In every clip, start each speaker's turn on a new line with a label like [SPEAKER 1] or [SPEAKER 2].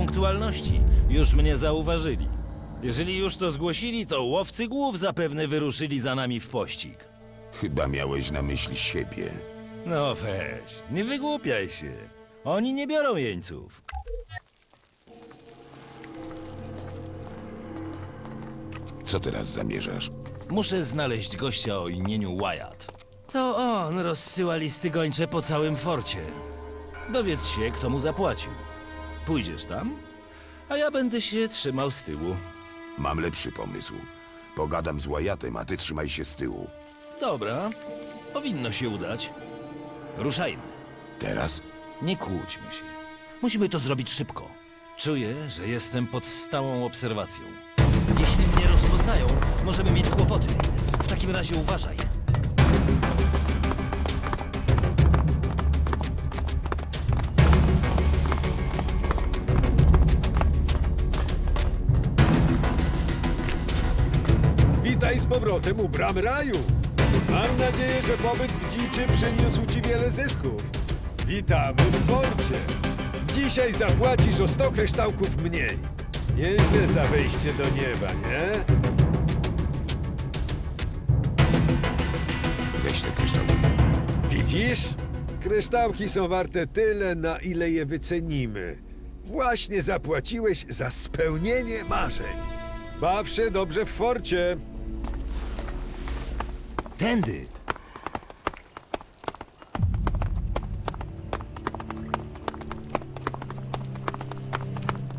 [SPEAKER 1] punktualności. Już mnie zauważyli. Jeżeli już to zgłosili, to łowcy głów zapewne wyruszyli za nami w pościg.
[SPEAKER 2] Chyba miałeś na myśli siebie.
[SPEAKER 1] No weź, nie wygłupiaj się. Oni nie biorą jeńców.
[SPEAKER 2] Co teraz zamierzasz?
[SPEAKER 1] Muszę znaleźć gościa o imieniu Wyatt. To on rozsyła listy gończe po całym forcie. Dowiedz się, kto mu zapłacił. Pójdziesz tam, a ja będę się trzymał z tyłu.
[SPEAKER 2] Mam lepszy pomysł. Pogadam z Łajatem, a ty trzymaj się z tyłu.
[SPEAKER 1] Dobra, powinno się udać. Ruszajmy.
[SPEAKER 2] Teraz?
[SPEAKER 1] Nie kłóćmy się. Musimy to zrobić szybko. Czuję, że jestem pod stałą obserwacją. Jeśli mnie rozpoznają, możemy mieć kłopoty. W takim razie uważaj.
[SPEAKER 3] Powrotem u bram raju. Mam nadzieję, że pobyt w dziczy przyniósł ci wiele zysków. Witamy w forcie. Dzisiaj zapłacisz o 100 kryształków mniej. Nieźle za wejście do nieba, nie?
[SPEAKER 2] Weź te kryształy.
[SPEAKER 3] Widzisz? Kryształki są warte tyle, na ile je wycenimy. Właśnie zapłaciłeś za spełnienie marzeń. Baw się dobrze w forcie.
[SPEAKER 1] Tędy!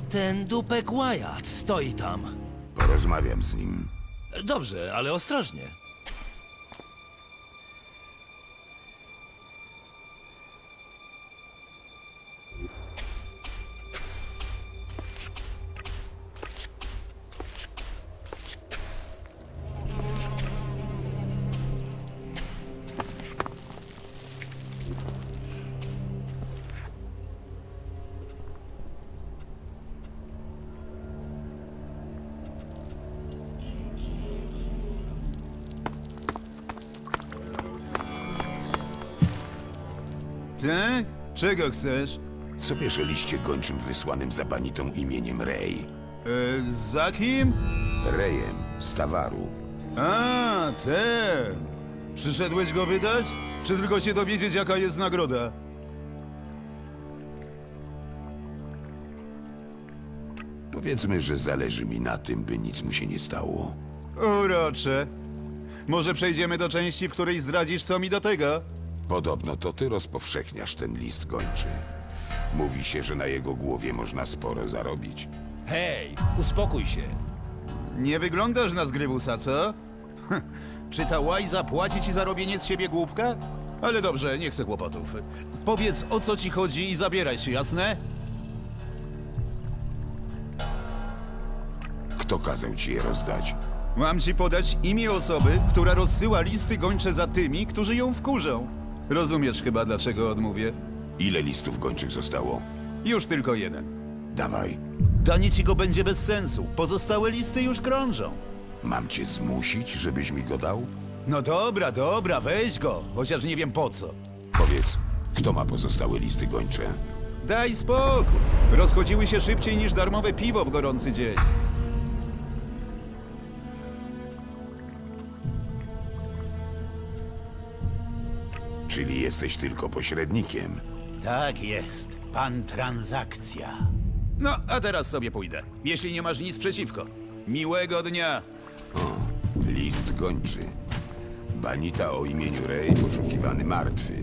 [SPEAKER 1] Ten dupek Wyatt stoi tam.
[SPEAKER 2] Porozmawiam z nim.
[SPEAKER 1] Dobrze, ale ostrożnie.
[SPEAKER 4] Ty? Czego chcesz?
[SPEAKER 2] Co wiesz o liście gończym wysłanym za banitą imieniem Rej?
[SPEAKER 4] E, za kim?
[SPEAKER 2] Rejem z Tawaru.
[SPEAKER 4] A, ten. Przyszedłeś go wydać? Czy tylko się dowiedzieć, jaka jest nagroda?
[SPEAKER 2] Powiedzmy, że zależy mi na tym, by nic mu się nie stało.
[SPEAKER 4] Urocze. Może przejdziemy do części, w której zdradzisz, co mi do tego?
[SPEAKER 2] Podobno to ty rozpowszechniasz ten list gończy. Mówi się, że na jego głowie można sporo zarobić.
[SPEAKER 1] Hej, uspokój się.
[SPEAKER 4] Nie wyglądasz na zgrywusa, co? Czy ta łajza płaci ci za robienie z siebie głupka? Ale dobrze, nie chcę kłopotów. Powiedz, o co ci chodzi i zabieraj się, jasne?
[SPEAKER 2] Kto kazał ci je rozdać?
[SPEAKER 4] Mam ci podać imię osoby, która rozsyła listy gończe za tymi, którzy ją wkurzą. Rozumiesz chyba, dlaczego odmówię?
[SPEAKER 2] Ile listów gończych zostało?
[SPEAKER 4] Już tylko jeden.
[SPEAKER 2] Dawaj.
[SPEAKER 4] Danie ci go będzie bez sensu. Pozostałe listy już krążą.
[SPEAKER 2] Mam cię zmusić, żebyś mi go dał?
[SPEAKER 4] No dobra, dobra, weź go, chociaż nie wiem po co.
[SPEAKER 2] Powiedz, kto ma pozostałe listy gończe?
[SPEAKER 4] Daj spokój. Rozchodziły się szybciej niż darmowe piwo w gorący dzień.
[SPEAKER 2] Jesteś tylko pośrednikiem.
[SPEAKER 4] Tak jest, pan transakcja. No, a teraz sobie pójdę. Jeśli nie masz nic przeciwko. Miłego dnia.
[SPEAKER 2] List gończy. Banita o imieniu Rej poszukiwany martwy.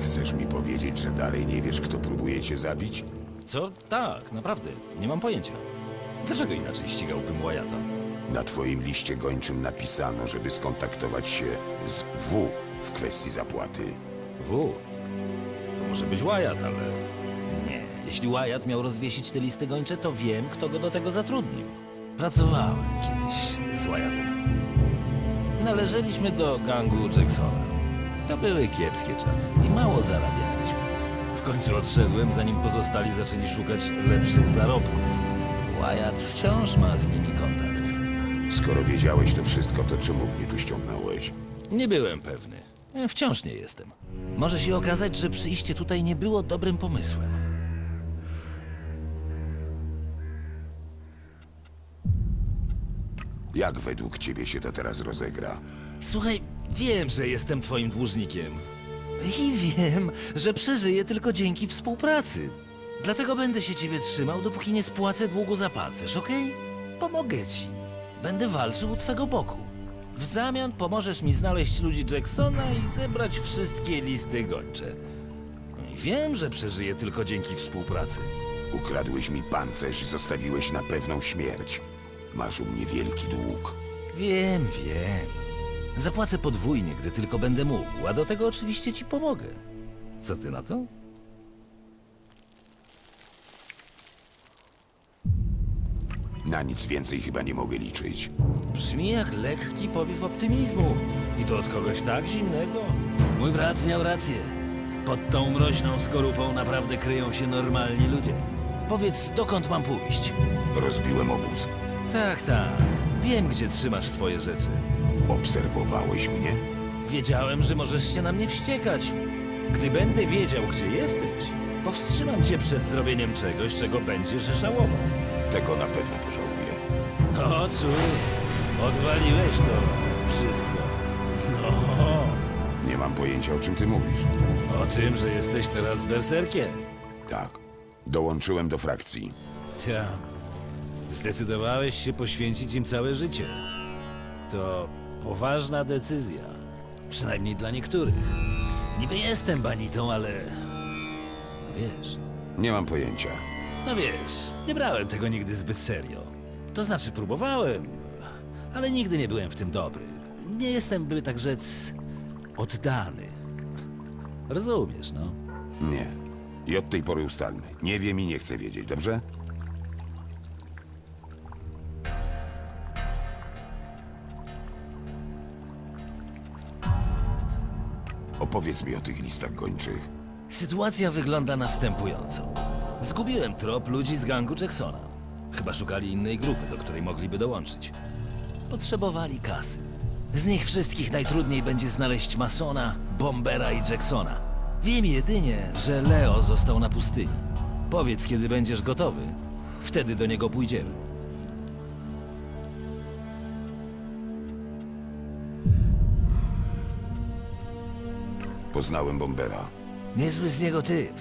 [SPEAKER 2] Chcesz mi powiedzieć, że dalej nie wiesz, kto próbuje cię zabić?
[SPEAKER 1] Co? Tak, naprawdę. Nie mam pojęcia. Dlaczego inaczej ścigałbym Wyata?
[SPEAKER 2] Na twoim liście gończym napisano, żeby skontaktować się z W w kwestii zapłaty.
[SPEAKER 1] W. To może być Wyatt, ale... Nie. Jeśli Wyatt miał rozwiesić te listy gończe, to wiem, kto go do tego zatrudnił. Pracowałem kiedyś z Wyattem. Należeliśmy do gangu Jacksona. To były kiepskie czasy i mało zarabialiśmy. W końcu odszedłem, zanim pozostali zaczęli szukać lepszych zarobków. Wyatt wciąż ma z nimi kontakt.
[SPEAKER 2] Skoro wiedziałeś to wszystko, to czemu mnie tu ściągnąłeś?
[SPEAKER 1] Nie byłem pewny. Wciąż nie jestem. Może się okazać, że przyjście tutaj nie było dobrym pomysłem.
[SPEAKER 2] Jak według ciebie się to teraz rozegra?
[SPEAKER 1] Słuchaj, wiem, że jestem twoim dłużnikiem. I wiem, że przeżyję tylko dzięki współpracy. Dlatego będę się ciebie trzymał, dopóki nie spłacę długu za pancerz, okej? Pomogę ci. Będę walczył u twego boku. W zamian pomożesz mi znaleźć ludzi Jacksona i zebrać wszystkie listy gończe. Wiem, że przeżyję tylko dzięki współpracy.
[SPEAKER 2] Ukradłeś mi pancerz i zostawiłeś na pewną śmierć. Masz u mnie wielki dług.
[SPEAKER 1] Wiem, wiem. Zapłacę podwójnie, gdy tylko będę mógł, a do tego oczywiście ci pomogę. Co ty na to?
[SPEAKER 2] Na nic więcej chyba nie mogę liczyć.
[SPEAKER 1] Brzmi jak lekki powiew optymizmu. I to od kogoś tak zimnego. Mój brat miał rację. Pod tą mroźną skorupą naprawdę kryją się normalni ludzie. Powiedz, dokąd mam pójść?
[SPEAKER 2] Rozbiłem obóz.
[SPEAKER 1] Tak, tak. Wiem, gdzie trzymasz swoje rzeczy.
[SPEAKER 2] Obserwowałeś mnie?
[SPEAKER 1] Wiedziałem, że możesz się na mnie wściekać. Gdy będę wiedział, gdzie jesteś, powstrzymam cię przed zrobieniem czegoś, czego będziesz żałował.
[SPEAKER 2] Tego na pewno pożałuję.
[SPEAKER 1] No cóż, odwaliłeś to wszystko. No,
[SPEAKER 2] Nie mam pojęcia, o czym ty mówisz.
[SPEAKER 1] o tym, że jesteś teraz berserkiem.
[SPEAKER 2] Tak. Dołączyłem do frakcji.
[SPEAKER 1] Tia, zdecydowałeś się poświęcić im całe życie. To poważna decyzja. Przynajmniej dla niektórych. Niby jestem banitą, ale... no Wiesz,
[SPEAKER 2] Nie mam pojęcia.
[SPEAKER 1] No wiesz, nie brałem tego nigdy zbyt serio. To znaczy próbowałem, ale nigdy nie byłem w tym dobry. Nie jestem, by tak rzec, oddany. Rozumiesz, no?
[SPEAKER 2] Nie. I od tej pory ustalmy. Nie wiem i nie chcę wiedzieć, dobrze? Opowiedz mi o tych listach gończych.
[SPEAKER 1] Sytuacja wygląda następująco. Zgubiłem trop ludzi z gangu Jacksona. Chyba szukali innej grupy, do której mogliby dołączyć. Potrzebowali kasy. Z nich wszystkich najtrudniej będzie znaleźć Masona, Bombera i Jacksona. Wiem jedynie, że Leo został na pustyni. Powiedz, kiedy będziesz gotowy. Wtedy do niego pójdziemy.
[SPEAKER 2] Poznałem Bombera.
[SPEAKER 1] Niezły z niego typ.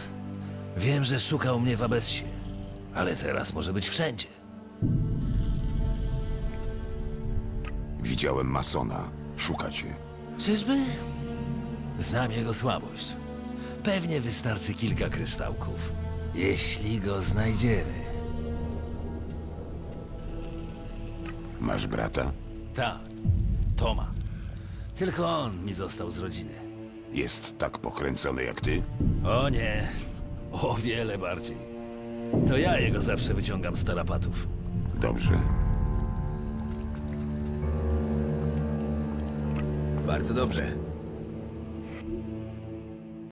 [SPEAKER 1] Wiem, że szukał mnie w Abessie, ale teraz może być wszędzie.
[SPEAKER 2] Widziałem Masona. Szuka cię.
[SPEAKER 1] Czyżby? Znam jego słabość. Pewnie wystarczy kilka kryształków. Jeśli go znajdziemy.
[SPEAKER 2] Masz brata?
[SPEAKER 1] Tak, Toma. Tylko on mi został z rodziny.
[SPEAKER 2] Jest tak pokręcony jak ty?
[SPEAKER 1] O nie, o wiele bardziej. To ja jego zawsze wyciągam z tarapatów.
[SPEAKER 2] Dobrze.
[SPEAKER 5] Bardzo dobrze.